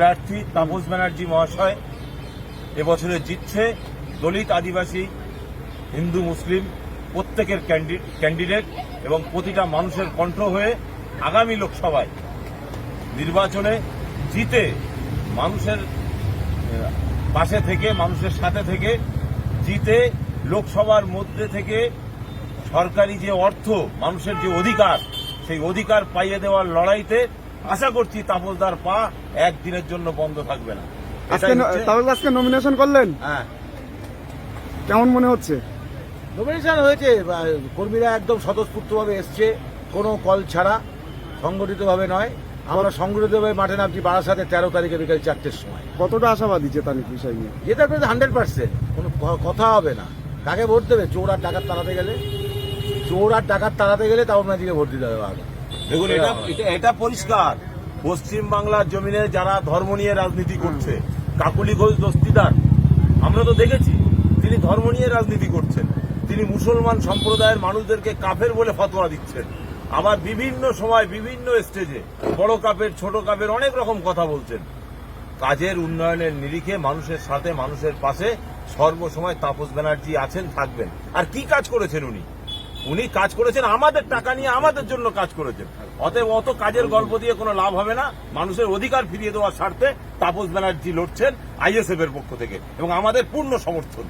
প্রার্থী তাপস ব্যানার্জি মহাশয় এবছরে জিতছে দলিত আদিবাসী, হিন্দু, মুসলিম প্রত্যেকের ক্যান্ডিডেট এবং প্রতিটা মানুষের কণ্ঠ হয়ে আগামী লোকসভায় নির্বাচনে জিতে মানুষের পাশে থেকে, মানুষের সাথে থেকে জিতে লোকসভার মধ্যে থেকে সরকারি যে অর্থ, মানুষের যে অধিকার, সেই অধিকার পাইয়ে দেওয়ার লড়াইতে আশা করছি তাপসদার পা একদিনের জন্য বন্ধ থাকবে না। এটাই আজকে নমিনেশন করলেন? হ্যাঁ। কেমন মনে হচ্ছে? নমিনেশন হয়েছে কর্মীরা একদম স্বতঃস্ফূর্তভাবে এসছে কোনো কল ছাড়া সংগঠিতভাবে নয়। আমরা সংগঠিতভাবে মাঠে নামছি বারাসাতে তেরো তারিখে বিকেল চারটের সময়। কতটা আশাবাদী জেতানির বিষয় নিয়ে? যেটা পেতে হান্ড্রেড পার্সেন্ট কোনো কথা হবে না। কাকে ভোট দেবে? চোর আর ডাকাত তাড়াতে গেলে? চোর আর ডাকাত তাড়াতে গেলে তাও আপনার দিকে ভোট দিতে হবে আগে। দেখুন এটা এটা- এটা পরিষ্কার। পশ্চিম বাংলার জমিনে যারা ধর্ম নিয়ে রাজনীতি করছে কাকুলি ঘোষ দস্তিদার আমরা তো দেখেছি তিনি ধর্ম নিয়ে রাজনীতি করছেন। তিনি মুসলমান সম্প্রদায়ের মানুষদেরকে কাফের বলে ফতোয়া দিচ্ছেন। আবার বিভিন্ন সময় বিভিন্ন স্টেজে বড় কাপের ছোট কাপের অনেক রকম কথা বলছেন। কাজের উন্নয়নের নিরিখে মানুষের সাথে মানুষের পাশে সর্বসময় তাপস ব্যানার্জি আছেন থাকবেন। আর কি কাজ করেছেন উনি? উনি কাজ করেছেন আমাদের টাকা নিয়ে আমাদের জন্য কাজ করেছেন। অতএব অত কাজের গল্প দিয়ে কোনো লাভ হবে না। মানুষের অধিকার ফিরিয়ে দেওয়ার স্বার্থে তাপস ব্যানার্জি লড়ছেন আইএসএফ এর পক্ষ থেকে এবং আমাদের পূর্ণ সমর্থন।